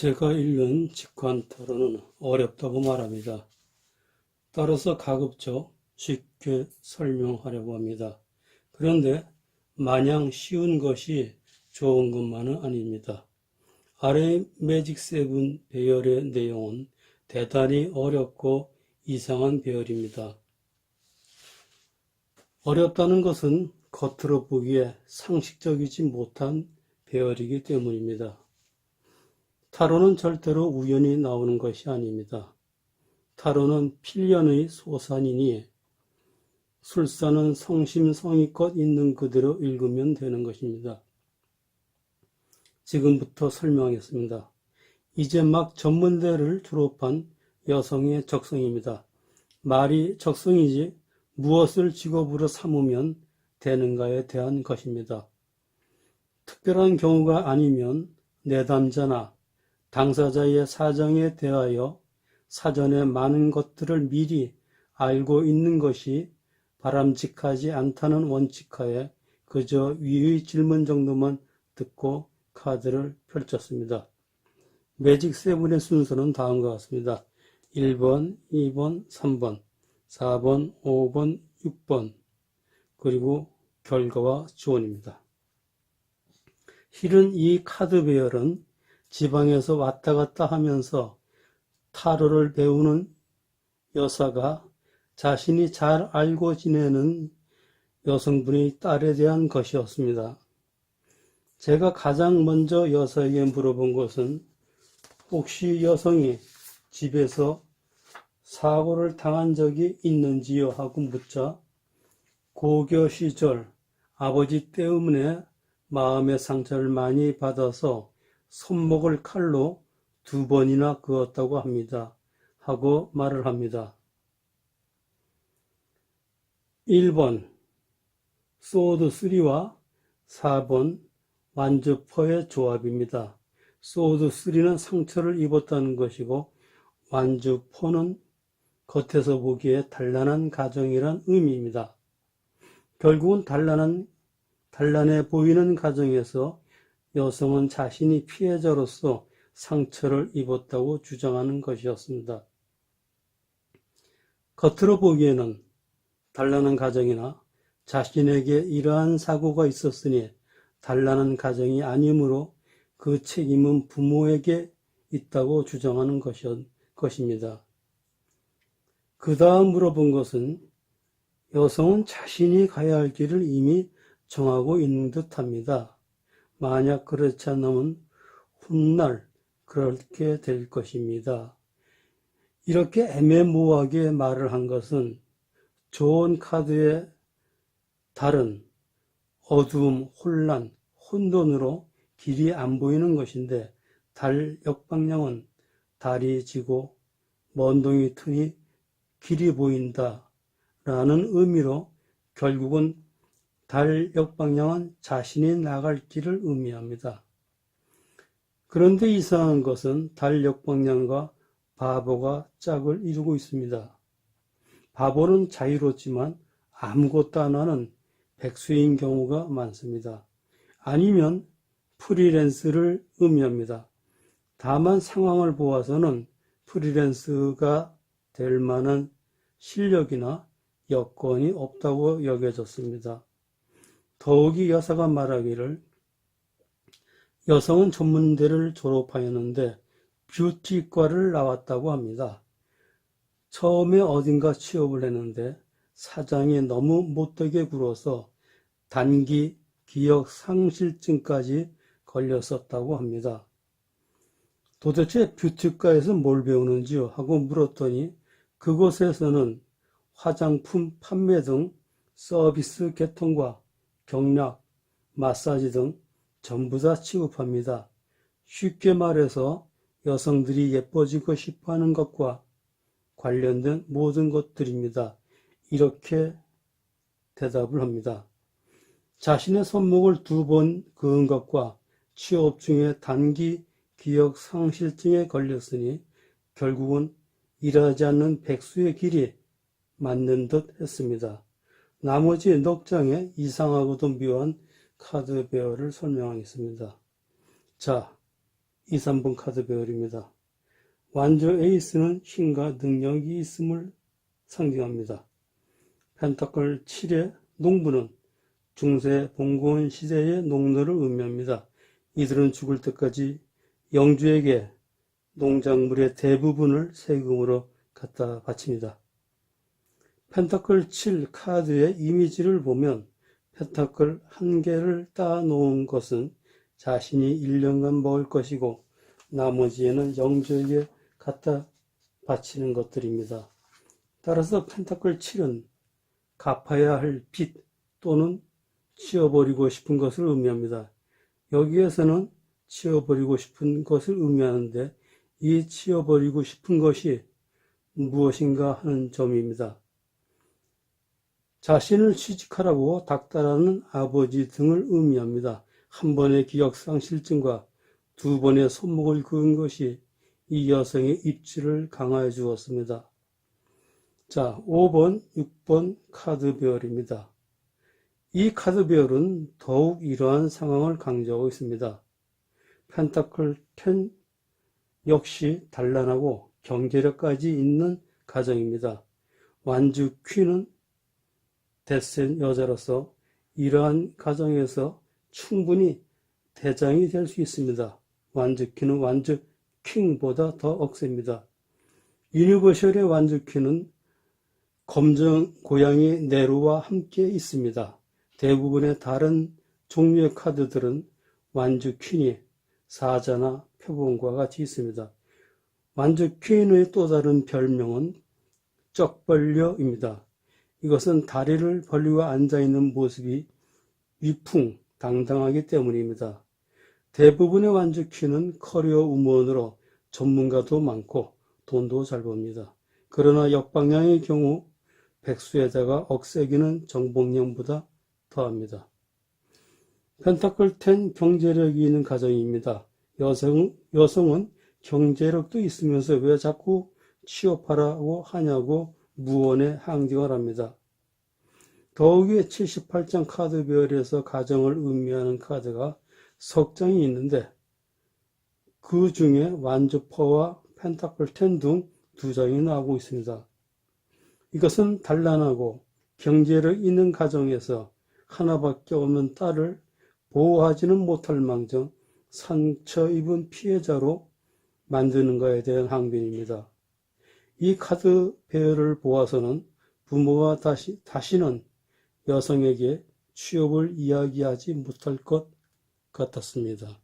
제가 읽은 직관 토론은 어렵다고 말합니다. 따라서 가급적 쉽게 설명하려고 합니다. 그런데 마냥 쉬운 것이 좋은 것만은 아닙니다. 아래 매직 세븐 배열의 내용은 대단히 어렵고 이상한 배열입니다. 어렵다는 것은 겉으로 보기에 상식적이지 못한 배열이기 때문입니다. 타로는 절대로 우연히 나오는 것이 아닙니다. 타로는 필연의 소산이니 술사는 성심성의껏 있는 그대로 읽으면 되는 것입니다. 지금부터 설명하겠습니다. 이제 막 전문대를 졸업한 여성의 적성입니다. 말이 적성이지 무엇을 직업으로 삼으면 되는가에 대한 것입니다. 특별한 경우가 아니면 내담자나 당사자의 사정에 대하여 사전에 많은 것들을 미리 알고 있는 것이 바람직하지 않다는 원칙하에 그저 위의 질문 정도만 듣고 카드를 펼쳤습니다. 매직 세븐의 순서는 다음과 같습니다. 1번, 2번, 3번, 4번, 5번, 6번, 그리고 결과와 주원입니다. 실은 이 카드 배열은 지방에서 왔다 갔다 하면서 타로를 배우는 여사가 자신이 잘 알고 지내는 여성분의 딸에 대한 것이었습니다. 제가 가장 먼저 여사에게 물어본 것은 혹시 여성이 집에서 사고를 당한 적이 있는지요? 하고 묻자 고교 시절 아버지 때문에 마음의 상처를 많이 받아서 손목을 칼로 두 번이나 그었다고 합니다. 하고 말을 합니다. 1번 소드 3와 4번 완주퍼의 조합입니다. 소드 3는 상처를 입었다는 것이고 완주퍼는 겉에서 보기에 단란한 가정이란 의미입니다. 결국은 단란한, 단란해 보이는 가정에서 여성은 자신이 피해자로서 상처를 입었다고 주장하는 것이었습니다. 겉으로 보기에는 단란한 가정이나 자신에게 이러한 사고가 있었으니 단란한 가정이 아니므로 그 책임은 부모에게 있다고 주장하는 것입니다. 그 다음 물어본 것은 여성은 자신이 가야 할 길을 이미 정하고 있는 듯 합니다. 만약 그렇지 않으면 훗날 그렇게 될 것입니다. 이렇게 애매모호하게 말을 한 것은 좋은 카드의 달은 어두움, 혼란, 혼돈으로 길이 안 보이는 것인데 달 역방향은 달이 지고 먼동이 트니 길이 보인다 라는 의미로 결국은 달 역방향은 자신이 나갈 길을 의미합니다. 그런데 이상한 것은 달 역방향과 바보가 짝을 이루고 있습니다. 바보는 자유롭지만 아무것도 안 하는 백수인 경우가 많습니다. 아니면 프리랜스를 의미합니다. 다만 상황을 보아서는 프리랜스가 될 만한 실력이나 여건이 없다고 여겨졌습니다. 더욱이 여사가 말하기를 여성은 전문대를 졸업하였는데 뷰티과를 나왔다고 합니다. 처음에 어딘가 취업을 했는데 사장이 너무 못되게 굴어서 단기 기억 상실증까지 걸렸었다고 합니다. 도대체 뷰티과에서 뭘 배우는지요? 하고 물었더니 그곳에서는 화장품 판매 등 서비스 개통과 경락, 마사지 등 전부 다 취급합니다. 쉽게 말해서 여성들이 예뻐지고 싶어 하는 것과 관련된 모든 것들입니다. 이렇게 대답을 합니다. 자신의 손목을 두 번 그은 것과 취업 중에 단기 기억 상실증에 걸렸으니 결국은 일하지 않는 백수의 길이 맞는 듯 했습니다. 나머지 넉 장의 이상하고도 묘한 카드 배열을 설명하겠습니다. 자, 2, 3번 카드 배열입니다. 완주 에이스는 힘과 능력이 있음을 상징합니다. 펜타클 7의 농부는 중세 봉건 시대의 농노를 의미합니다. 이들은 죽을 때까지 영주에게 농작물의 대부분을 세금으로 갖다 바칩니다. 펜타클 7 카드의 이미지를 보면 펜타클 한 개를 따 놓은 것은 자신이 1년간 먹을 것이고 나머지에는 영주에게 갖다 바치는 것들입니다. 따라서 펜타클 7은 갚아야 할 빚 또는 치워버리고 싶은 것을 의미합니다. 여기에서는 치워버리고 싶은 것을 의미하는데 이 치워버리고 싶은 것이 무엇인가 하는 점입니다. 자신을 취직하라고 닥달하는 아버지 등을 의미합니다. 한 번의 기억 상실증과 두 번의 손목을 그은 것이 이 여성의 입지를 강화해 주었습니다. 자, 5번, 6번 카드 배열입니다. 이 카드 배열은 더욱 이러한 상황을 강조하고 있습니다. 펜타클 10 역시 단란하고 경제력까지 있는 가정입니다. 완주 퀸은 대센 여자로서 이러한 가정에서 충분히 대장이 될 수 있습니다. 완주 퀸은 완주 킹보다 더 억셉니다. 유니버셜의 완주 퀸은 검정 고양이 네로와 함께 있습니다. 대부분의 다른 종류의 카드들은 완주 퀸이 사자나 표본과 같이 있습니다. 완주 퀸의 또 다른 별명은 쩍벌려입니다. 이것은 다리를 벌리고 앉아 있는 모습이 위풍, 당당하기 때문입니다. 대부분의 완주 퀸은 커리어 우먼으로 전문가도 많고 돈도 잘 법니다. 그러나 역방향의 경우 백수에다가 억세기는 정복령보다 더합니다. 펜타클 10 경제력이 있는 가정입니다. 여성, 여성은 경제력도 있으면서 왜 자꾸 취업하라고 하냐고 무언의 항징을 합니다. 더욱이 78장 카드 배열에서 가정을 의미하는 카드가 석장이 있는데 그 중에 완주퍼와 펜타클 10등두 장이 나오고 있습니다. 이것은 단란하고 경제력 있는 가정에서 하나밖에 없는 딸을 보호하지는 못할 망정 상처 입은 피해자로 만드는 것에 대한 항변입니다. 이 카드 배열을 보아서는 부모가 다시, 다시는 여성에게 취업을 이야기하지 못할 것 같았습니다.